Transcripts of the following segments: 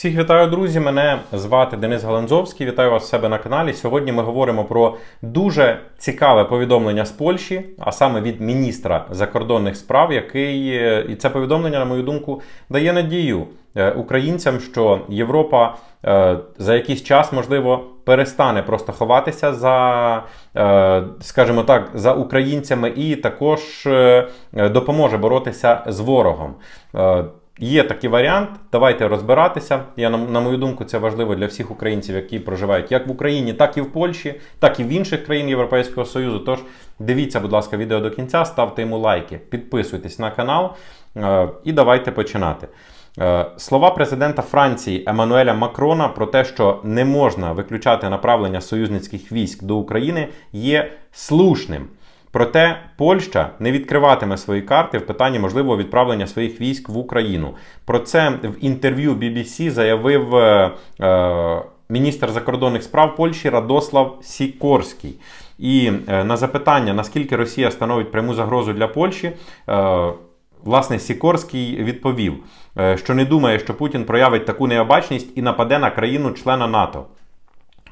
Всіх вітаю, друзі! Мене звати Денис Галанзовський. Вітаю вас в себе на каналі. Сьогодні ми говоримо про дуже цікаве повідомлення з Польщі, а саме від міністра закордонних справ, який і це повідомлення, на мою думку, дає надію е, українцям, що Європа е, за якийсь час, можливо, перестане просто ховатися за, е, скажімо так, за українцями і також допоможе боротися з ворогом. Є такий варіант, давайте розбиратися. Я на, на мою думку, це важливо для всіх українців, які проживають як в Україні, так і в Польщі, так і в інших країн Європейського Союзу. Тож дивіться, будь ласка, відео до кінця, ставте йому лайки, підписуйтесь на канал е, і давайте починати. Е, Слова президента Франції Еммануеля Макрона про те, що не можна виключати направлення союзницьких військ до України, є слушним. Проте Польща не відкриватиме свої карти в питанні можливого відправлення своїх військ в Україну. Про це в інтерв'ю BBC заявив е, е, міністр закордонних справ Польщі Радослав Сікорський. І е, на запитання, наскільки Росія становить пряму загрозу для Польщі. Е, Власне, Сікорський відповів, е, що не думає, що Путін проявить таку необачність і нападе на країну-члена НАТО.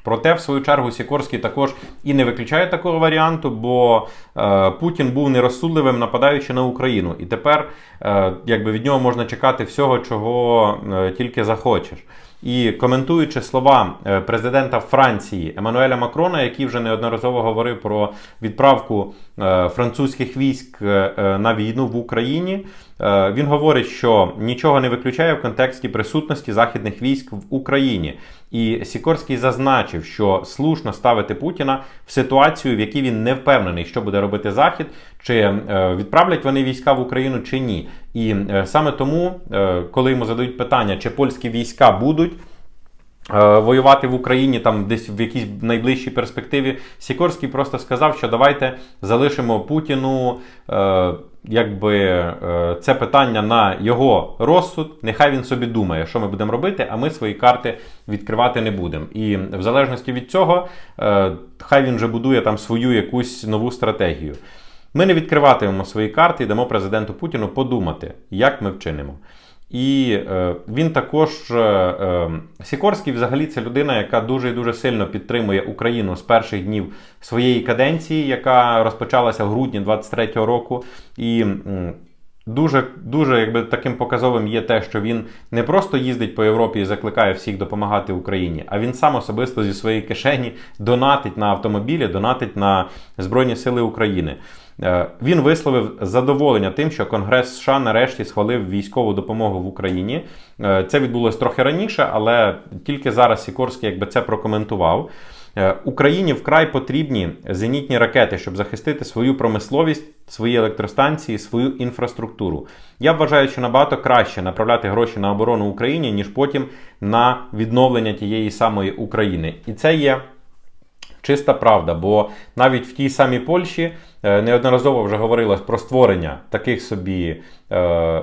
Проте, в свою чергу, Сікорський також і не виключає такого варіанту, бо е, Путін був нерозсудливим, нападаючи на Україну. І тепер е, якби від нього можна чекати всього, чого е, тільки захочеш. І коментуючи слова е, президента Франції Еммануеля Макрона, який вже неодноразово говорив про відправку е, французьких військ е, на війну в Україні, він говорить, що нічого не виключає в контексті присутності західних військ в Україні. І Сікорський зазначив, що слушно ставити Путіна в ситуацію, в якій він не впевнений, що буде робити Захід, чи е, відправлять вони війська в Україну чи ні. І е, саме тому, е, коли йому задають питання, чи польські війська будуть. Е, Воювати в Україні там десь в якійсь найближчій перспективі Сікорський просто сказав, що давайте залишимо Путіну е, якби е, це питання на його розсуд. Нехай він собі думає, що ми будемо робити, а ми свої карти відкривати не будемо. І в залежності від цього, е, хай він вже будує там свою якусь нову стратегію. Ми не відкриватимемо свої карти і дамо президенту Путіну подумати, як ми вчинимо. І е, він також е, е, Сікорський, взагалі, це людина, яка дуже і дуже сильно підтримує Україну з перших днів своєї каденції, яка розпочалася в грудні 23-го року. І Дуже дуже якби таким показовим є те, що він не просто їздить по Європі і закликає всіх допомагати Україні, а він сам особисто зі своєї кишені донатить на автомобілі, донатить на Збройні Сили України. Е, Він висловив задоволення тим, що Конгрес США нарешті схвалив військову допомогу в Україні. Е, Це відбулось трохи раніше, але тільки зараз Сікорський якби це прокоментував. Е, Україні вкрай потрібні зенітні ракети, щоб захистити свою промисловість, свої електростанції, свою інфраструктуру. Я вважаю, що набагато краще направляти гроші на оборону Україні, ніж потім на відновлення тієї самої України. І це є чиста правда, бо навіть в тій самій Польщі е, неодноразово вже говорилось про створення таких собі. Е,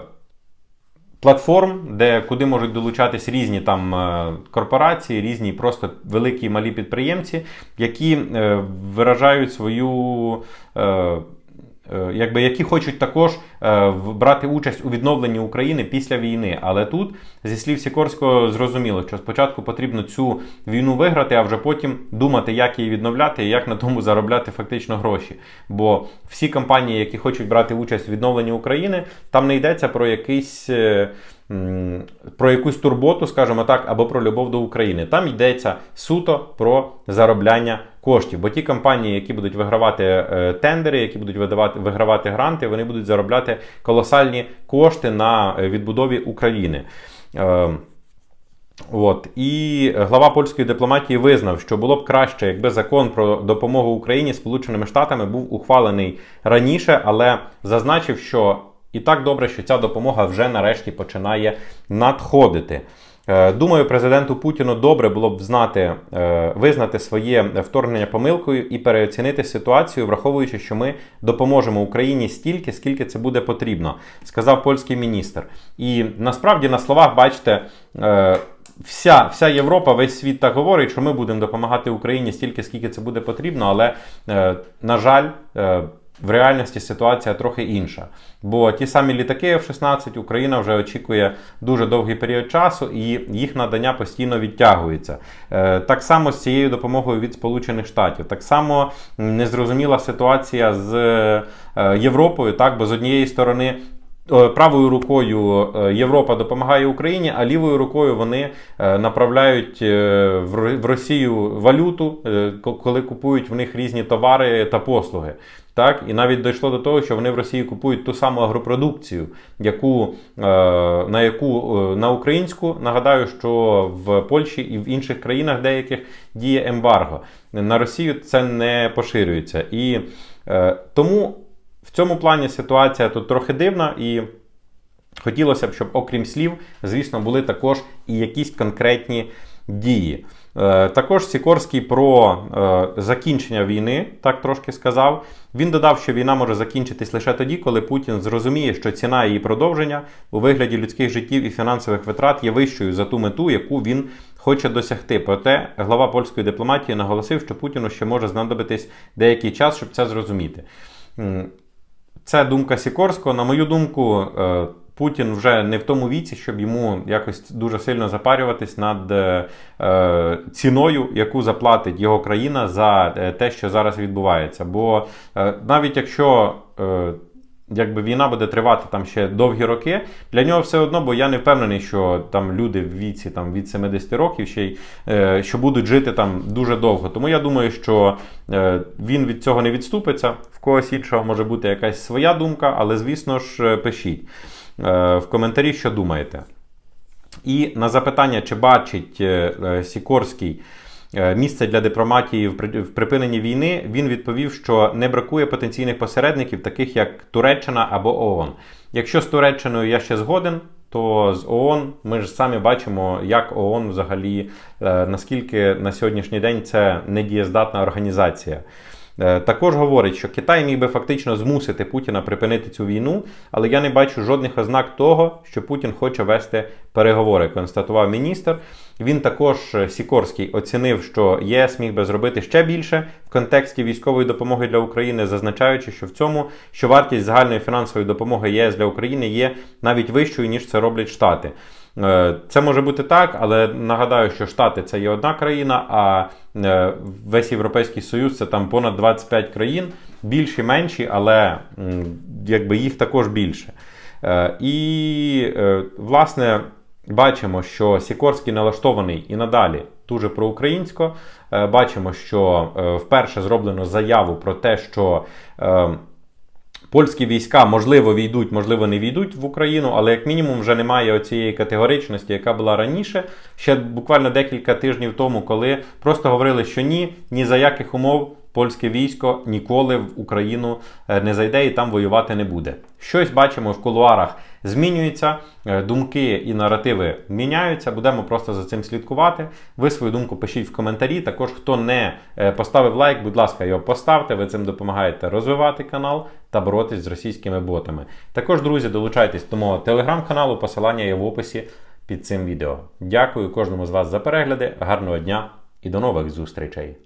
Платформ, де куди можуть долучатись різні там е, корпорації, різні просто великі і малі підприємці, які е, виражають свою. е, Якби які хочуть також е, брати участь у відновленні України після війни. Але тут, зі слів Сікорського, зрозуміло, що спочатку потрібно цю війну виграти, а вже потім думати, як її відновляти і як на тому заробляти фактично гроші. Бо всі компанії, які хочуть брати участь у відновленні України, там не йдеться про якийсь. е, Про якусь турботу, скажімо так, або про любов до України. Там йдеться суто про заробляння коштів. Бо ті компанії, які будуть вигравати е, тендери, які будуть видавати, вигравати гранти, вони будуть заробляти колосальні кошти на е, відбудові України. Е, От і глава польської дипломатії визнав, що було б краще, якби закон про допомогу Україні Сполученими Штатами був ухвалений раніше, але зазначив, що і так добре, що ця допомога вже нарешті починає надходити. Е, Думаю, президенту Путіну добре було б знати, е, визнати своє вторгнення помилкою і переоцінити ситуацію, враховуючи, що ми допоможемо Україні стільки, скільки це буде потрібно, сказав польський міністр. І насправді на словах, бачите, е, вся, вся Європа, весь світ так говорить, що ми будемо допомагати Україні стільки, скільки це буде потрібно, але, на жаль, в реальності ситуація трохи інша. Бо ті самі літаки F-16 Україна вже очікує дуже довгий період часу, і їх надання постійно відтягується. Е, Так само з цією допомогою від Сполучених Штатів. Так само незрозуміла ситуація з е, Європою, так, бо з однієї сторони. е, Правою рукою Європа допомагає Україні, а лівою рукою вони направляють в Росію валюту, коли купують в них різні товари та послуги. Так, і навіть дійшло до того, що вони в Росії купують ту саму агропродукцію, яку, е, на яку е, на українську нагадаю, що в Польщі і в інших країнах деяких діє ембарго. На Росію це не поширюється. І е, тому в цьому плані ситуація тут трохи дивна і. Хотілося б, щоб, окрім слів, звісно, були також і якісь конкретні дії. Е, Також Сікорський про е, закінчення війни так трошки сказав. Він додав, що війна може закінчитись лише тоді, коли Путін зрозуміє, що ціна її продовження у вигляді людських життів і фінансових витрат є вищою за ту мету, яку він хоче досягти. Проте глава польської дипломатії наголосив, що Путіну ще може знадобитись деякий час, щоб це зрозуміти. Це думка Сікорського. На мою думку, е, Путін вже не в тому віці, щоб йому якось дуже сильно запарюватись над е, е, ціною, яку заплатить його країна за е, те, що зараз відбувається. Бо е, навіть якщо е, якби війна буде тривати там ще довгі роки, для нього все одно, бо я не впевнений, що там люди в віці там, від 70 років ще й е, що будуть жити там дуже довго. Тому я думаю, що е, він від цього не відступиться. В когось іншого може бути якась своя думка, але звісно ж е, пишіть в коментарі, що думаєте. І на запитання, чи бачить е, е, Сікорський е, місце для дипломатії в припиненні війни, він відповів, що не бракує потенційних посередників, таких як Туреччина або ООН. Якщо з Туреччиною я ще згоден, то з ООН ми ж самі бачимо, як ООН взагалі е, наскільки на сьогоднішній день це недієздатна організація. Е, Також говорить, що Китай міг би фактично змусити Путіна припинити цю війну, але я не бачу жодних ознак того, що Путін хоче вести переговори, констатував міністр. Він також е, Сікорський оцінив, що ЄС міг би зробити ще більше в контексті військової допомоги для України, зазначаючи, що в цьому що вартість загальної фінансової допомоги ЄС для України є навіть вищою ніж це роблять Штати. Е, Це може бути так, але нагадаю, що Штати це є одна країна, а е, весь Європейський Союз це там понад 25 країн, більші, менші, але якби їх також більше. Е, І власне бачимо, що Сікорський налаштований і надалі дуже проукраїнсько. Бачимо, що вперше зроблено заяву про те, що. Польські війська можливо війдуть, можливо, не війдуть в Україну, але як мінімум вже немає оцієї категоричності, яка була раніше. Ще буквально декілька тижнів тому, коли просто говорили, що ні, ні за яких умов польське військо ніколи в Україну е, не зайде і там воювати не буде. Щось бачимо в кулуарах змінюється, е, думки і наративи міняються. Будемо просто за цим слідкувати. Ви свою думку пишіть в коментарі. Також хто не е, поставив лайк, будь ласка, його поставте. Ви цим допомагаєте розвивати канал та боротись з російськими ботами. Також, друзі, долучайтесь до мого телеграм-каналу. Посилання є в описі під цим відео. Дякую кожному з вас за перегляди. Гарного дня і до нових зустрічей!